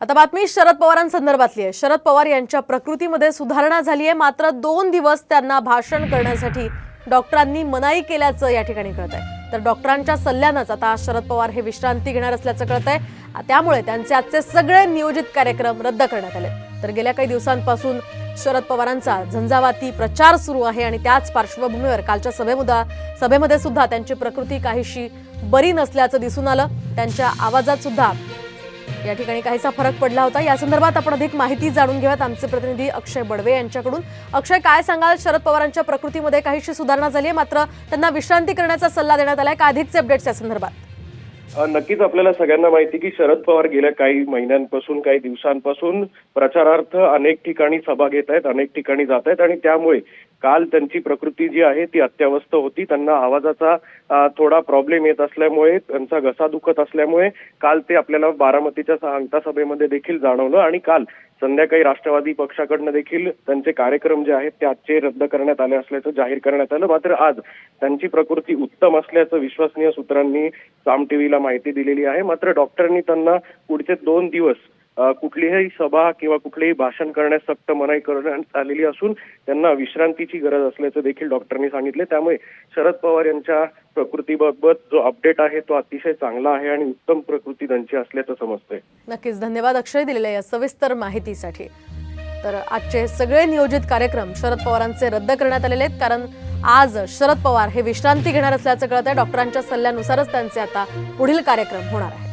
आता बातमी शरद पवारांसंदर्भातली आहे. शरद पवार यांच्या प्रकृतीमध्ये सुधारणा झाली आहे मात्र दोन दिवस त्यांना भाषण करण्यासाठी डॉक्टरांनी मनाई केल्याचं या ठिकाणी कळत आहे तर डॉक्टरांच्या सल्ल्यानंच आता शरद पवार हे विश्रांती घेणार असल्याचं कळत आहे त्यामुळे त्यांचे आजचे सगळे नियोजित कार्यक्रम रद्द करण्यात आले. तर गेल्या काही दिवसांपासून शरद पवारांचा झंझावाती प्रचार सुरू आहे आणि त्याच पार्श्वभूमीवर कालच्या सभेमुदा सभेमध्ये सुद्धा त्यांची प्रकृती काहीशी बरी नसल्याचं दिसून आलं. त्यांच्या आवाजात सुद्धा या ठिकाणी काहीसा फरक पडला होता. या संदर्भात आपण अधिक माहिती जाणून घेऊयात. आमचे प्रतिनिधी अक्षय बडवे यांच्याकडून. अक्षय काय सांगाल? शरद पवारांच्या प्रकृतीमध्ये काहीशी सुधारणा झाली आहे? मात्र त्यांना विश्रांती करण्याचा सल्ला देण्यात आलाय. का अधिकचे अपडेट्स या संदर्भात? नक्कीच आपल्याला सगळ्यांना माहिती की शरद पवार गेल्या काही महिन्यांपासून काही दिवसांपासून प्रचारार्थ अनेक ठिकाणी सभा घेत आहेत अनेक ठिकाणी जात आहेत आणि त्यामुळे काल त्यांची प्रकृती जी आहे ती अत्यवस्थ होती. त्यांना आवाजाचा थोडा प्रॉब्लेम येत असल्यामुळे त्यांचा घसा दुखत असल्यामुळे काल ते आपल्याला बारामतीच्या सांगता सभेमध्ये देखील जाणवलं आणि काल संध्याकाळी राष्ट्रवादी पक्षाकडनं देखील त्यांचे कार्यक्रम जे आहेत ते आजचे रद्द करण्यात आले असल्याचं जाहीर करण्यात आलं. मात्र आज त्यांची प्रकृती उत्तम असल्याचं विश्वसनीय सूत्रांनी साम टीव्हीला माहिती दिलेली आहे. मात्र डॉक्टरांनी त्यांना पुढचे दोन दिवस कुठलीही सभा किंवा कुठलेही भाषण करण्यास सक्त मनाई करण्यात आलेली असून त्यांना विश्रांतीची गरज असल्याचं देखील डॉक्टरांनी सांगितले. त्यामुळे शरद पवार यांच्या प्रकृतीबाबत जो अपडेट आहे तो अतिशय चांगला आहे आणि उत्तम प्रकृती त्यांची असल्याचं समजतंय. नक्कीच. धन्यवाद अक्षय दिलेल्या या सविस्तर माहितीसाठी. तर आजचे सगळे नियोजित कार्यक्रम शरद पवारांचे रद्द करण्यात आलेले आहेत. कारण आज शरद पवार हे विश्रांती घेणार असल्याचं कळत आहे डॉक्टरांच्या सल्ल्यानुसारच त्यांचे आता पुढील कार्यक्रम होणार आहे.